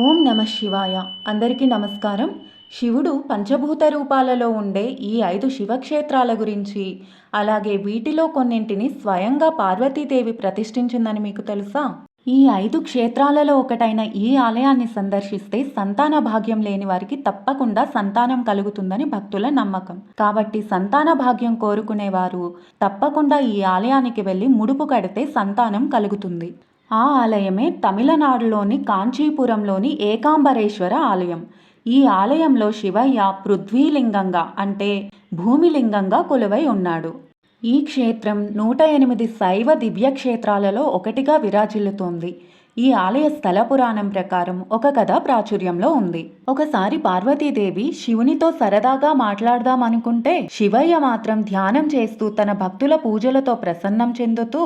ఓం నమ శివాయ. అందరికీ నమస్కారం. శివుడు పంచభూత రూపాలలో ఉండే ఈ ఐదు శివక్షేత్రాల గురించి అలాగే వీటిలో కొన్నింటిని స్వయంగా పార్వతీదేవి ప్రతిష్ఠించిందని మీకు తెలుసా? ఈ ఐదు క్షేత్రాలలో ఒకటైన ఈ ఆలయాన్ని సందర్శిస్తే సంతాన భాగ్యం లేని వారికి తప్పకుండా సంతానం కలుగుతుందని భక్తుల నమ్మకం. కాబట్టి సంతాన భాగ్యం కోరుకునేవారు తప్పకుండా ఈ ఆలయానికి వెళ్ళి ముడుపు కడితే సంతానం కలుగుతుంది. ఆ ఆలయమే తమిళనాడులోని కాంచీపురంలోని ఏకాంబరేశ్వర ఆలయం. ఈ ఆలయంలో శివయ్య పృథ్వీలింగంగా అంటే భూమిలింగంగా కొలువై ఉన్నాడు. ఈ క్షేత్రం నూట ఎనిమిది శైవ దివ్య క్షేత్రాలలో ఒకటిగా విరాజిల్లుతోంది. ఈ ఆలయ స్థల పురాణం ప్రకారం ఒక కథ ప్రాచుర్యంలో ఉంది. ఒకసారి పార్వతీదేవి శివునితో సరదాగా మాట్లాడదామనుకుంటే శివయ్య మాత్రం ధ్యానం చేస్తూ తన భక్తుల పూజలతో ప్రసన్నం చెందుతూ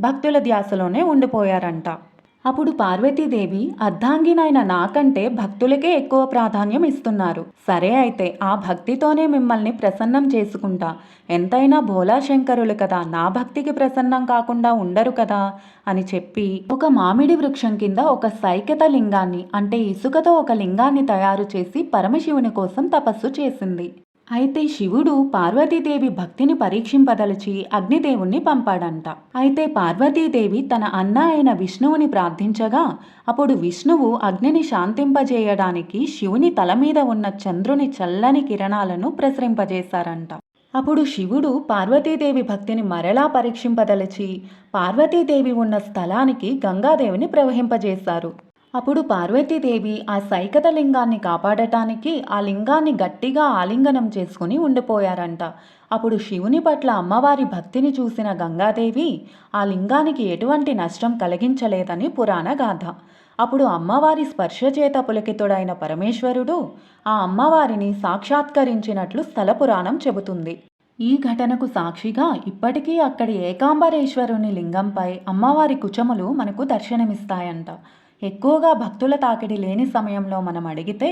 భక్తుల ధ్యాసలోనే ఉండిపోయారంట. అప్పుడు పార్వతీదేవి అర్ధాంగినైన నాకంటే భక్తులకే ఎక్కువ ప్రాధాన్యం ఇస్తున్నారు. సరే అయితే ఆ భక్తితోనే మిమ్మల్ని ప్రసన్నం చేసుకుంటా. ఎంతైనా భోలాశంకరులు కదా నా భక్తికి ప్రసన్నం కాకుండా ఉండరు కదా అని చెప్పి ఒక మామిడి వృక్షం కింద ఒక సైకత లింగాన్ని అంటే ఇసుకతో ఒక లింగాన్ని తయారు చేసి పరమశివుని కోసం తపస్సు చేసింది. అయితే శివుడు పార్వతీదేవి భక్తిని పరీక్షింపదలిచి అగ్నిదేవుణ్ణి పంపాడంట. అయితే పార్వతీదేవి తన అన్న అయిన విష్ణువుని ప్రార్థించగా అప్పుడు విష్ణువు అగ్నిని శాంతింపజేయడానికి శివుని తల మీద ఉన్న చంద్రుని చల్లని కిరణాలను ప్రసరింపజేశారంట. అప్పుడు శివుడు పార్వతీదేవి భక్తిని మరలా పరీక్షింపదలిచి పార్వతీదేవి ఉన్న స్థలానికి గంగాదేవిని ప్రవహింపజేశారు. అప్పుడు పార్వతీదేవి ఆ సైకత లింగాన్ని కాపాడటానికి ఆ లింగాన్ని గట్టిగా ఆలింగనం చేసుకుని ఉండిపోయారంట. అప్పుడు శివుని పట్ల అమ్మవారి భక్తిని చూసిన గంగాదేవి ఆ లింగానికి ఎటువంటి నష్టం కలిగించలేదని పురాణ గాథ. అప్పుడు అమ్మవారి స్పర్శ చేత పులకితుడైన పరమేశ్వరుడు ఆ అమ్మవారిని సాక్షాత్కరించినట్లు స్థల పురాణం చెబుతుంది. ఈ ఘటనకు సాక్షిగా ఇప్పటికీ అక్కడి ఏకాంబరేశ్వరుని లింగంపై అమ్మవారి కుచములు మనకు దర్శనమిస్తాయంట. ఎక్కువగా భక్తుల తాకిడి లేని సమయంలో మనం అడిగితే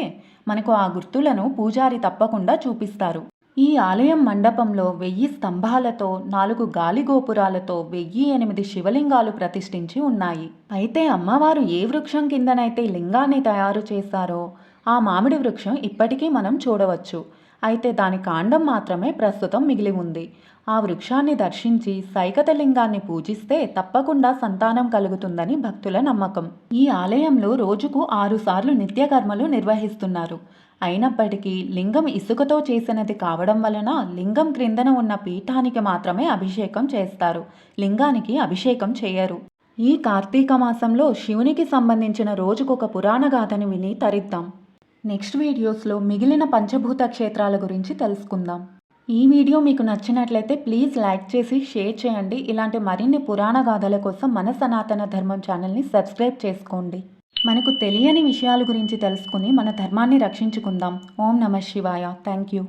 మనకు ఆ గుర్తులను పూజారి తప్పకుండా చూపిస్తారు. ఈ ఆలయం మండపంలో వెయ్యి స్తంభాలతో నాలుగు గాలి గోపురాలతో వెయ్యి ఎనిమిది శివలింగాలు ప్రతిష్ఠించి ఉన్నాయి. అయితే అమ్మవారు ఏ వృక్షం కిందనైతే లింగాన్ని తయారు చేశారో ఆ మామిడి వృక్షం ఇప్పటికీ మనం చూడవచ్చు. అయితే దాని కాండం మాత్రమే ప్రస్తుతం మిగిలి ఉంది. ఆ వృక్షాన్ని దర్శించి సైకతలింగాన్ని పూజిస్తే తప్పకుండా సంతానం కలుగుతుందని భక్తుల నమ్మకం. ఈ ఆలయంలో రోజుకు ఆరుసార్లు నిత్యకర్మలు నిర్వహిస్తున్నారు. అయినప్పటికీ లింగం ఇసుకతో చేసినది కావడం వలన లింగం క్రిందన ఉన్న పీఠానికి మాత్రమే అభిషేకం చేస్తారు. లింగానికి అభిషేకం చేయరు. ఈ కార్తీక మాసంలో శివునికి సంబంధించిన రోజుకొక పురాణ గాథని విని తరిద్దాం. నెక్స్ట్ వీడియోస్లో మిగిలిన పంచభూత క్షేత్రాల గురించి తెలుసుకుందాం. ఈ వీడియో మీకు నచ్చినట్లయితే ప్లీజ్ లైక్ చేసి షేర్ చేయండి. ఇలాంటి మరిన్ని పురాణ గాథల కోసం మన సనాతన ధర్మం ఛానల్ని సబ్స్క్రైబ్ చేసుకోండి. మనకు తెలియని విషయాల గురించి తెలుసుకుని మన ధర్మాన్ని రక్షించుకుందాం. ఓం నమ శివాయ. Thank you